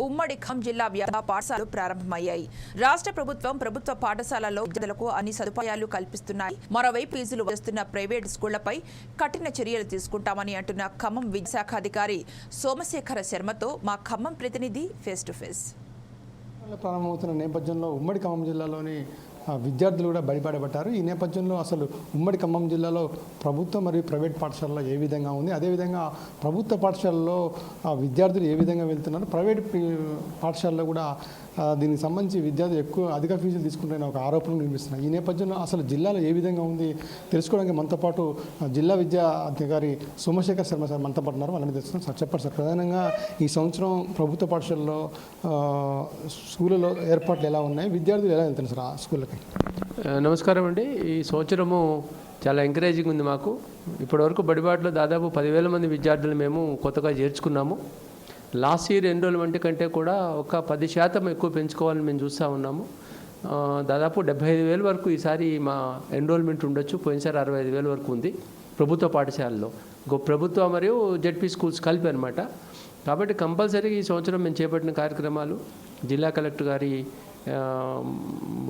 ఉమ్మడి ఖమ్మం జిల్లా వ్యాప్త పాఠశాలలు ప్రారంభమయ్యాయి. రాష్ట్ర ప్రభుత్వం ప్రభుత్వ పాఠశాలల్లో విద్యార్థులకు అన్ని సదుపాయాలు కల్పిస్తున్నాయి. మరోవైపు ఫీజులు వస్తున్న ప్రైవేట్ స్కూళ్ళపై కఠిన చర్యలు తీసుకుంటామని అంటున్న ఖమ్మం విద్యాశాఖ అధికారి సోమశేఖర శర్మతో మా ఖమ్మం ప్రతినిధి ఫేస్ టు ఫేస్. ప్రారంభమవుతున్న నేపథ్యంలో ఉమ్మడి ఖమ్మం జిల్లాలోని విద్యార్థులు కూడా బయటపడబట్టారు ఈ నేపథ్యంలో అసలు ఉమ్మడి ఖమ్మం జిల్లాలో ప్రభుత్వ మరియు ప్రైవేట్ పాఠశాలలో ఏ విధంగా ఉంది? అదేవిధంగా ప్రభుత్వ పాఠశాలలో ఆ, విద్యార్థులు ఏ విధంగా వెళ్తున్నారు? ప్రైవేట్ పాఠశాలలో కూడా దీనికి సంబంధించి విద్యార్థులు ఎక్కువ అధిక ఫీజులు తీసుకుంటున్న ఒక ఆరోపణలు వినిపిస్తున్నాయి. ఈ నేపథ్యంలో అసలు జిల్లాలో ఏ విధంగా ఉంది? తెలుసుకోవడానికి మనతో పాటు జిల్లా విద్యా అధికారి సోమశేఖర్ శర్మ సార్ మనతో పాటు ఉన్నారు. వాళ్ళని తెలుస్తున్నాం సార్ చెప్పండి సార్. ప్రధానంగా ఈ సంవత్సరం ప్రభుత్వ పాఠశాలలో స్కూళ్ళలో ఏర్పాట్లు ఎలా ఉన్నాయి? విద్యార్థులు ఎలా వెళ్తున్నారు సార్ ఆ స్కూళ్ళకి? నమస్కారం అండి. ఈ సంవత్సరము చాలా ఎంకరేజింగ్ ఉంది మాకు. ఇప్పటివరకు బడిబాట్లో దాదాపు పదివేల మంది విద్యార్థులు మేము కొత్తగా చేర్చుకున్నాము. లాస్ట్ ఇయర్ ఎన్రోల్మెంట్ కంటే కూడా ఒక పది శాతం ఎక్కువ పెంచుకోవాలని మేము చూస్తూ ఉన్నాము. దాదాపు డెబ్బై ఐదు వేల వరకు ఈసారి మా ఎన్రోల్మెంట్ ఉండొచ్చు. పోయినసారి అరవై ఐదు వేల వరకు ఉంది ప్రభుత్వ పాఠశాలలో. గో ప్రభుత్వ మరియు జెడ్పీ స్కూల్స్ కలిపి అనమాట కాబట్టి కంపల్సరీగా ఈ సంవత్సరం మేము చేపట్టిన కార్యక్రమాలు జిల్లా కలెక్టర్ గారి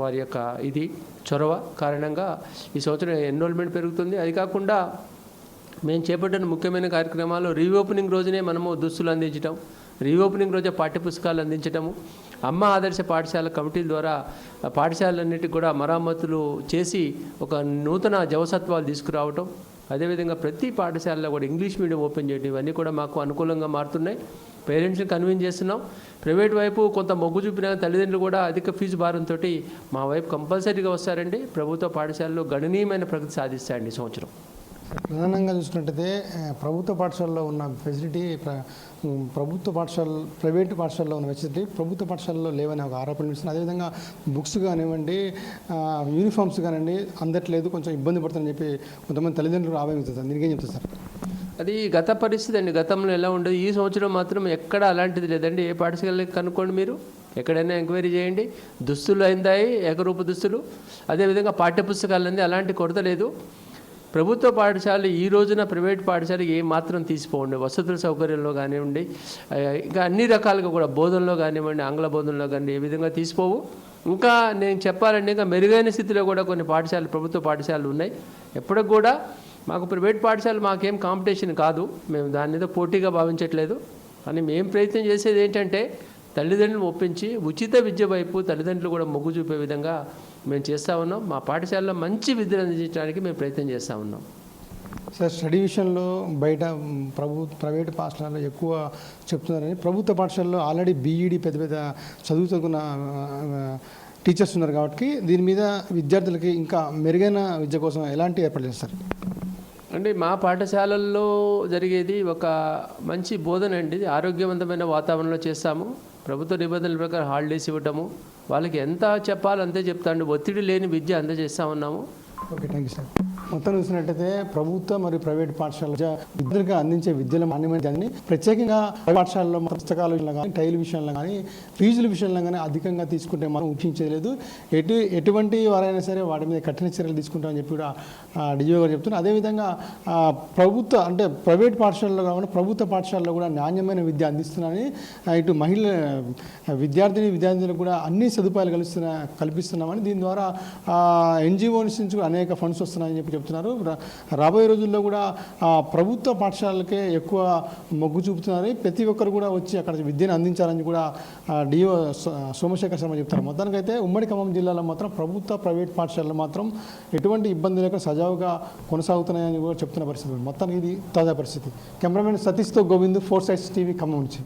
వారి యొక్క ఇది చొరవ కారణంగా ఈ సంవత్సరం ఎన్రోల్మెంట్ పెరుగుతుంది. అది కాకుండా మేము చేపట్టిన ముఖ్యమైన కార్యక్రమాలు రీఓపెనింగ్ రోజునే మనము దుస్తులు అందించడం రీఓపెనింగ్ రోజే పాఠ్యపుస్తకాలు అందించటము అమ్మ ఆదర్శ పాఠశాల కమిటీల ద్వారా ఆ పాఠశాలన్నిటికి కూడా మరమ్మతులు చేసి ఒక నూతన జవసత్వాలు తీసుకురావటం. అదేవిధంగా ప్రతి పాఠశాలలో కూడా ఇంగ్లీష్ మీడియం ఓపెన్ చేయడం ఇవన్నీ కూడా మాకు అనుకూలంగా మారుతున్నాయి. పేరెంట్స్ని కన్విన్స్ చేస్తున్నాం. ప్రైవేట్ వైపు కొంత మొగ్గు చూపిన తల్లిదండ్రులు కూడా అధిక ఫీజు భారంతో మా వైపు కంపల్సరీగా వస్తారండి. ప్రభుత్వ పాఠశాలలో గణనీయమైన ప్రగతి సాధిస్తాయండి ఈ సంవత్సరం. ప్రధానంగా చూసినట్టయితే ప్రభుత్వ పాఠశాలలో ఉన్న ఫెసిలిటీ ప్రభుత్వ పాఠశాల ప్రైవేట్ పాఠశాలలో ఉన్న ఫెసిలిటీ ప్రభుత్వ పాఠశాలలో లేవని ఒక ఆరోపణ ఇస్తుంది అదేవిధంగా బుక్స్ కానివ్వండి యూనిఫామ్స్ కానివ్వండి అందట్లేదు కొంచెం ఇబ్బంది పడుతుందని చెప్పి కొంతమంది తల్లిదండ్రులు ఆవేమిస్తారు దీనికి ఏం చెప్తారు సార్? అది గత పరిస్థితి అండి. గతంలో ఎలా ఉండేది? ఈ సంవత్సరం మాత్రం ఎక్కడ అలాంటిది లేదండి. ఏ పాఠశాలకి కనుక్కోండి మీరు. ఎక్కడైనా ఎంక్వైరీ చేయండి. దుస్తులు అయిందాయి ఏకరూప దుస్తులు. అదేవిధంగా పాఠ్యపుస్తకాలు అంది అలాంటి కొరత లేదు. ప్రభుత్వ పాఠశాలలు ఈ రోజున ప్రైవేట్ పాఠశాలకి ఏ మాత్రం తీసిపోండి వసతుల సౌకర్యంలో కానివ్వండి ఇంకా అన్ని రకాలుగా కూడా బోధనలో కానివ్వండి ఆంగ్ల బోధనలో కానీ ఏ విధంగా తీసిపోవు. ఇంకా నేను చెప్పాలంటే ఇంకా మెరుగైన స్థితిలో కూడా కొన్ని పాఠశాలలు ప్రభుత్వ పాఠశాలలు ఉన్నాయి. ఎప్పటికి కూడా మాకు ప్రైవేట్ పాఠశాల మాకేం కాంపిటీషన్ కాదు. మేము దాని మీద పోటీగా భావించట్లేదు. కానీ మేము ప్రయత్నం చేసేది ఏంటంటే తల్లిదండ్రులను ఒప్పించి ఉచిత విద్య వైపు తల్లిదండ్రులు కూడా మొగ్గు చూపే విధంగా మేము చేస్తూ ఉన్నాం. మా పాఠశాలలో మంచి విద్యను అందించడానికి మేము ప్రయత్నం చేస్తూ ఉన్నాం. సార్ స్టడీ విషయంలో బయట ప్రభు ప్రైవేట్ పాఠశాలలో ఎక్కువ చెప్తున్నారని ప్రభుత్వ పాఠశాలలో ఆల్రెడీ బీఈడి పెద్ద పెద్ద చదువుతున్న టీచర్స్ ఉన్నారు కాబట్టి దీని మీద విద్యార్థులకి ఇంకా మెరుగైన విద్య కోసం ఎలాంటి ఏర్పాటు చేస్తారు? అంటే మా పాఠశాలల్లో జరిగేది ఒక మంచి బోధన అండి. ఆరోగ్యవంతమైన వాతావరణంలో చేస్తాము. ప్రభుత్వ నిబంధనల ప్రకారం హాలిడేస్ ఇవ్వటము. వాళ్ళకి ఎంత చెప్పాలో అంతే చెప్తాండి. ఒత్తిడి లేని విద్య అందజేస్తా ఉన్నాము. Okay thank you sir. మొత్తం చూసినట్టయితే ప్రభుత్వ మరియు ప్రైవేట్ పాఠశాల విద్యలుగా అందించే విద్యలో నాణ్యమైన ప్రత్యేకంగా పాఠశాలలో పుస్తకాల విషయంలో కానీ టైల్ విషయంలో కానీ ఫీజుల విషయంలో కానీ అధికంగా తీసుకుంటే మనం ఊహించలేదు ఎటు ఎటువంటి వారైనా సరే వాటి మీద కఠిన చర్యలు తీసుకుంటామని చెప్పి కూడా డిజిఓ గారు చెప్తున్నారు. అదేవిధంగా ప్రభుత్వ అంటే ప్రైవేట్ పాఠశాలలో కాకుండా ప్రభుత్వ పాఠశాలలో కూడా నాణ్యమైన విద్య అందిస్తున్నారని ఇటు మహిళ విద్యార్థిని విద్యార్థులకు కూడా అన్ని సదుపాయాలు కలుస్తున్నా కల్పిస్తున్నామని దీని ద్వారా ఎన్జిఓ నుంచి కూడా అనేక ఫండ్స్ వస్తున్నాయని చెప్పి చెప్తున్నారు. రా- రాబోయే రోజుల్లో కూడా ప్రభుత్వ పాఠశాలలకే ఎక్కువ మొగ్గు చూపుతున్నారు. ప్రతి ఒక్కరు కూడా వచ్చి అక్కడ విద్యను అందించాలని కూడా డిఓ సోమశేఖర్ శర్మ చెప్తారు. మొత్తానికైతే ఉమ్మడి ఖమ్మం జిల్లాలో మాత్రం ప్రభుత్వ ప్రైవేట్ పాఠశాలలు మాత్రం ఎటువంటి ఇబ్బంది లేక సజావుగా కొనసాగుతున్నాయని కూడా చెప్తున్న పరిస్థితి మొత్తానికి ఇది తాజా పరిస్థితి. Cameraman సతీష్తో Govind four sides TV Khammam నుంచి.